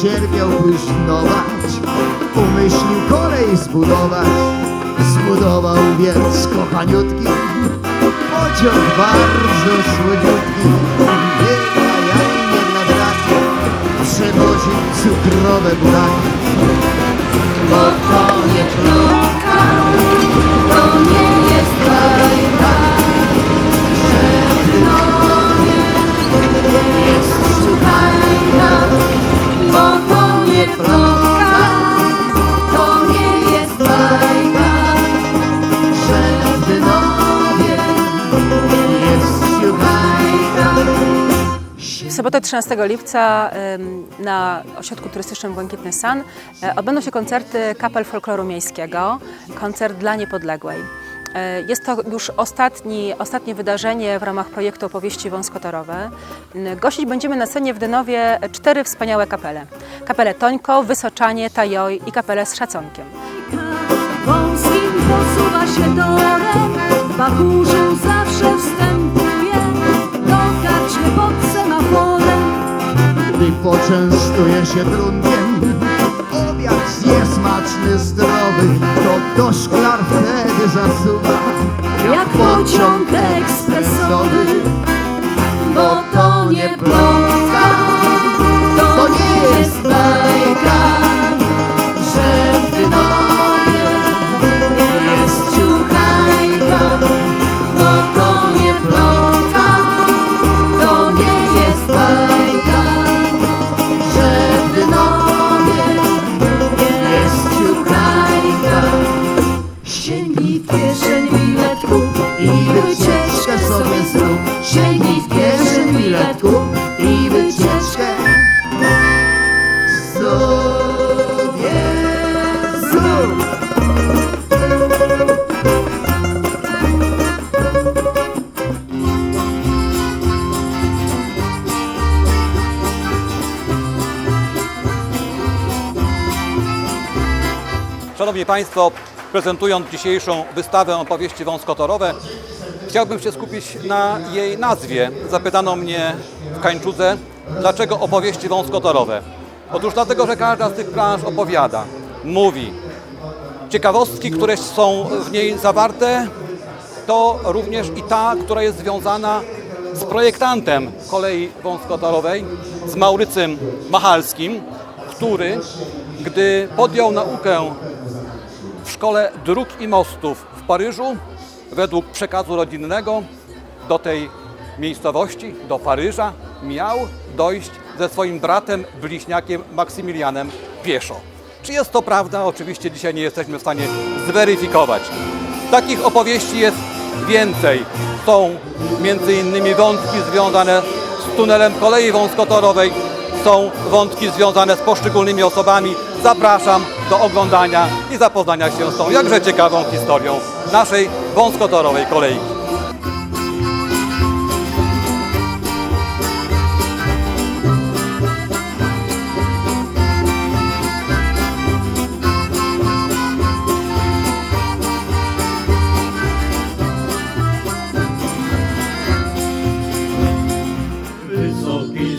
że nie cierpiał próżnować, umyślił kolej zbudować. Zbudował więc kochaniutki, pociąg bardzo słodziutki, nie dla jaj, nie dla draki, przewoził cukrowe buraki. Bo to nie plotka, to nie 13 lipca na ośrodku turystycznym Błękitny San e, odbędą się koncerty kapel folkloru miejskiego, koncert dla niepodległej. E, Jest to już ostatni, ostatnie wydarzenie w ramach projektu Opowieści Wąskotorowe. Gościć będziemy na scenie w Dynowie cztery wspaniałe kapele. Kapelę Tońko, Wysoczanie, Tajoj i kapelę z Szacunkiem. wąskim posuwa się torem, poczęstuje się trunkiem, obiad zje smaczny, zdrowy, to do szklar wtedy zasuwa. jak pociąg ekspresowy, bo to nie plotka, Kieszeń bilet kup I wycieczkę sobie zrób. Sięgnij w kieszeń bilet kup I wycieczkę sobie zrób. Szanowni Państwo, prezentując dzisiejszą wystawę opowieści wąskotorowe, chciałbym się skupić na jej nazwie. Zapytano mnie w Kańczudze, dlaczego opowieści wąskotorowe? Otóż dlatego, że każda z tych planż opowiada, mówi. Ciekawostki, które są w niej zawarte, to również i ta, która jest związana z projektantem kolei wąskotorowej, z Maurycym Machalskim, który, gdy podjął naukę w Szkole Dróg i Mostów w Paryżu, według przekazu rodzinnego, do tej miejscowości, do Paryża, miał dojść ze swoim bratem bliźniakiem Maksymilianem pieszo. Czy jest to prawda? Oczywiście dzisiaj nie jesteśmy w stanie zweryfikować. Takich opowieści jest więcej. Są innymi wątki związane z tunelem kolei wąskotorowej, są wątki związane z poszczególnymi osobami. Zapraszam do oglądania i zapoznania się z tą jakże ciekawą historią naszej wąskotorowej kolejki. Wysoki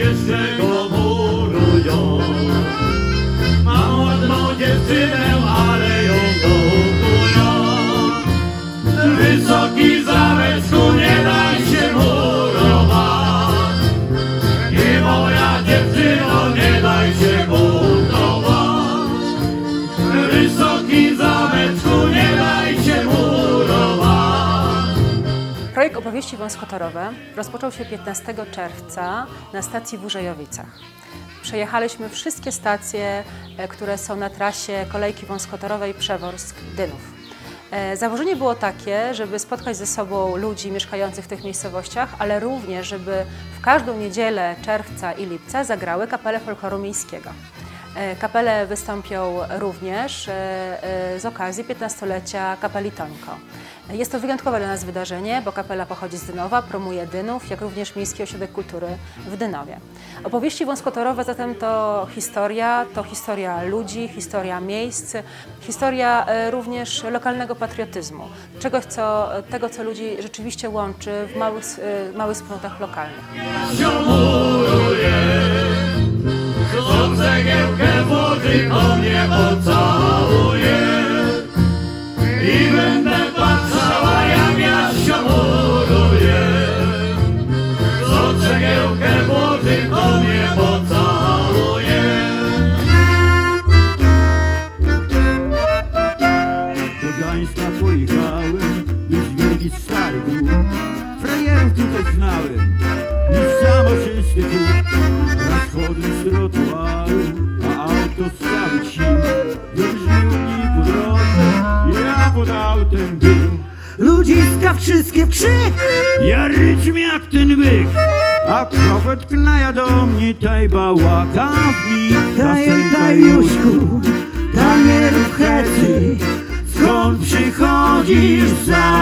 jeszcze Projekt opowieści wąskotorowe rozpoczął się 15 czerwca na stacji w Urzejowicach. Przejechaliśmy wszystkie stacje, e, które są na trasie kolejki wąskotorowej Przeworsk-Dynów. E, Założenie było takie, żeby spotkać ze sobą ludzi mieszkających w tych miejscowościach, ale również, żeby w każdą niedzielę czerwca i lipca zagrały kapele folkloru miejskiego. E, Kapele wystąpią również e, e, z okazji 15-lecia kapeli Tońko. Jest to wyjątkowe dla nas wydarzenie, bo kapela pochodzi z Dynowa, promuje Dynów, jak również Miejski Ośrodek Kultury w Dynowie. Opowieści wąskotorowe zatem to historia, to historia ludzi, historia miejsc, historia również lokalnego patriotyzmu, czegoś, co, tego, co ludzi rzeczywiście łączy w małych, małych wspólnotach lokalnych. Się. Co cegiełkę wody po mnie pocałuje. I będę patrzała jak ja się muruje. Co cegiełkę wody po mnie pocałuje. Do Gdańska pojechałem, już wielki stary był. Frajerów tutaj znałem, niż samoczysty był. Raz chodził z trotuaru, a auto. Wybrzmiał mi po drodze, ja pod autem był. Ludziska wszystkie w krzyk, ja ryczm jak ten byk. A krowet knaja do mnie, tajba łaka w mi. Daj, daj, Juśku, hecy. Skąd przychodzisz zaraz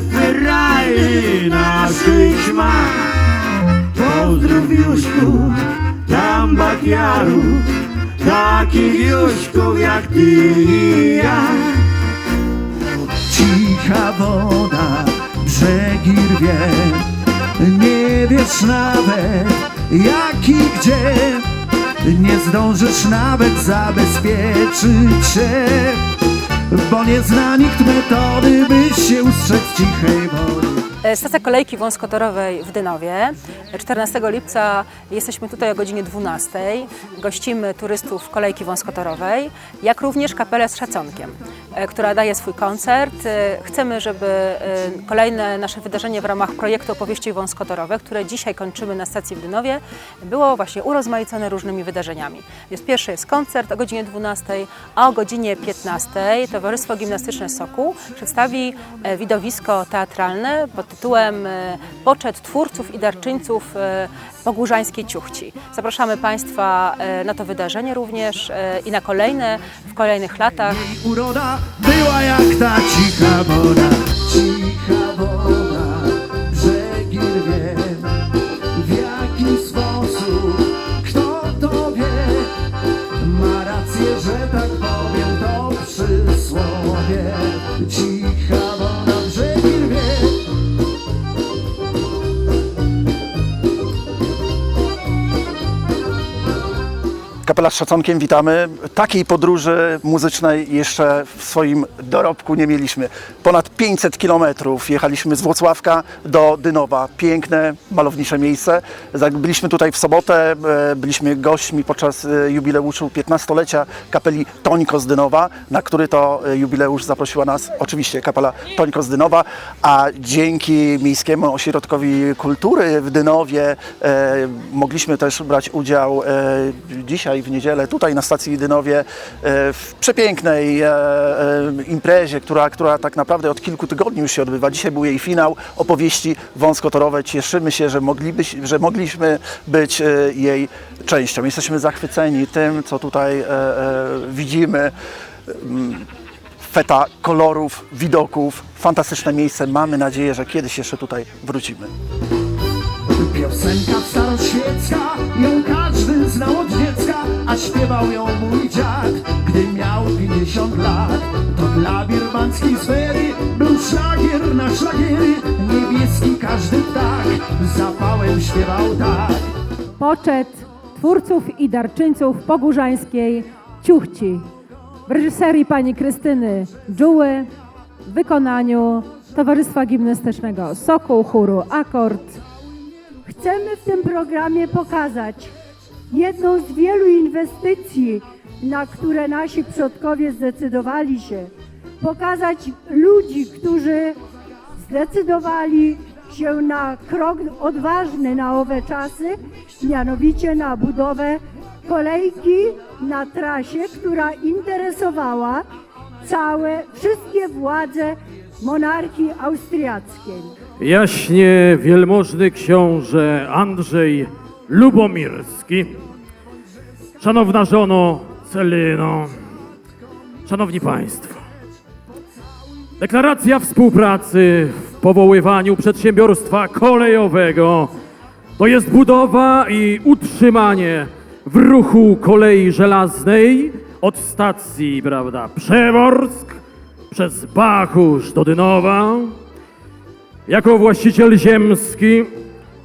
Ferrari naszych ma Pozdrów Juśku, tam bakiarów Takich Juśków jak ty i ja. Cicha woda, brzegi rwie Nie wiesz nawet jak i gdzie. Nie zdążysz nawet zabezpieczyć się Bo nie zna nikt metody, by się ustrzec cichej E, Stacja kolejki wąskotorowej w Dynowie. 14 lipca jesteśmy tutaj o godzinie 12. Gościmy turystów kolejki wąskotorowej, jak również kapelę z szacunkiem, e, która daje swój koncert. E, Chcemy, żeby e, kolejne nasze wydarzenie w ramach projektu opowieści wąskotorowe, które dzisiaj kończymy na stacji w Dynowie, było właśnie urozmaicone różnymi wydarzeniami. Jest pierwszy jest koncert o godzinie 12, a o godzinie 15 Towarzystwo Gimnastyczne Soku przedstawi e, widowisko teatralne pod tytułem e, Poczet twórców i darczyńców e, Pogórzańskiej Ciuchci. Zapraszamy Państwa e, na to wydarzenie również i na kolejne w kolejnych latach. Uroda była jak ta cicha woda Cicha woda, Kapela z szacunkiem witamy. Takiej podróży muzycznej jeszcze w swoim dorobku nie mieliśmy. Ponad 500 kilometrów jechaliśmy z Włocławka do Dynowa. Piękne, malownicze miejsce. Byliśmy tutaj w sobotę, e, byliśmy gośćmi podczas e, jubileuszu 15-lecia kapeli Tońko z Dynowa, na który to e, jubileusz zaprosiła nas oczywiście kapela Tońko z Dynowa, a dzięki Miejskiemu Ośrodkowi Kultury w Dynowie mogliśmy też brać udział e, dzisiaj w niedzielę tutaj na stacji Dynowie e, w przepięknej e, e, imprezie, która, która tak naprawdę od kilku tygodni już się odbywa. Dzisiaj był jej finał opowieści wąskotorowe. Cieszymy się, że, moglibyś, że mogliśmy być jej częścią. Jesteśmy zachwyceni tym, co tutaj widzimy feta kolorów, widoków, fantastyczne miejsce. Mamy nadzieję, że kiedyś jeszcze tutaj wrócimy. Piosenka staroświecka, dziecka, a śpiewał ją mój dziad, gdy miał 50 lat. To dla birmańskiej sfery był szlagier na szlagiery, niebieski każdy ptak, zapałem śpiewał tak. Poczet twórców i darczyńców pogórzańskiej Ciuchci w reżyserii pani Krystyny Dżuły, w wykonaniu Towarzystwa Gimnastycznego Sokół, chóru Akord. Chcemy w tym programie pokazać jedną z wielu inwestycji, na które nasi przodkowie zdecydowali się. Pokazać ludzi, którzy zdecydowali się na krok odważny na owe czasy, mianowicie na budowę kolejki na trasie, która interesowała całe, wszystkie władze monarchii austriackiej. Jaśnie wielmożny książę Andrzej Lubomirski, szanowna żono Celino, szanowni państwo. Deklaracja współpracy w powoływaniu przedsiębiorstwa kolejowego to jest budowa i utrzymanie w ruchu kolei żelaznej od stacji, prawda, Przeworsk przez Bachusz do Dynowa, jako właściciel ziemski,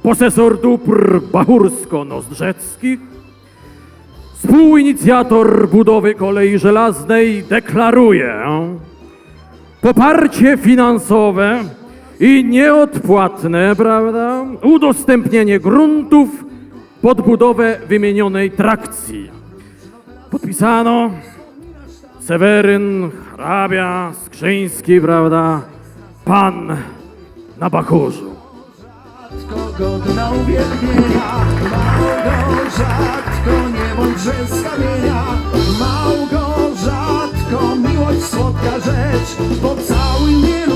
posesor dóbr bachursko-nozdrzeckich, współinicjator budowy kolei żelaznej deklaruje poparcie finansowe i nieodpłatne, prawda, udostępnienie gruntów pod budowę wymienionej trakcji. Podpisano Seweryn, hrabia, Skrzyński, prawda, pan na Bachurzu. Godna uwielbienia. Małgorzatko, nie bądź z kamienia Małgorzatko, miłość słodka rzecz Pocałuj mnie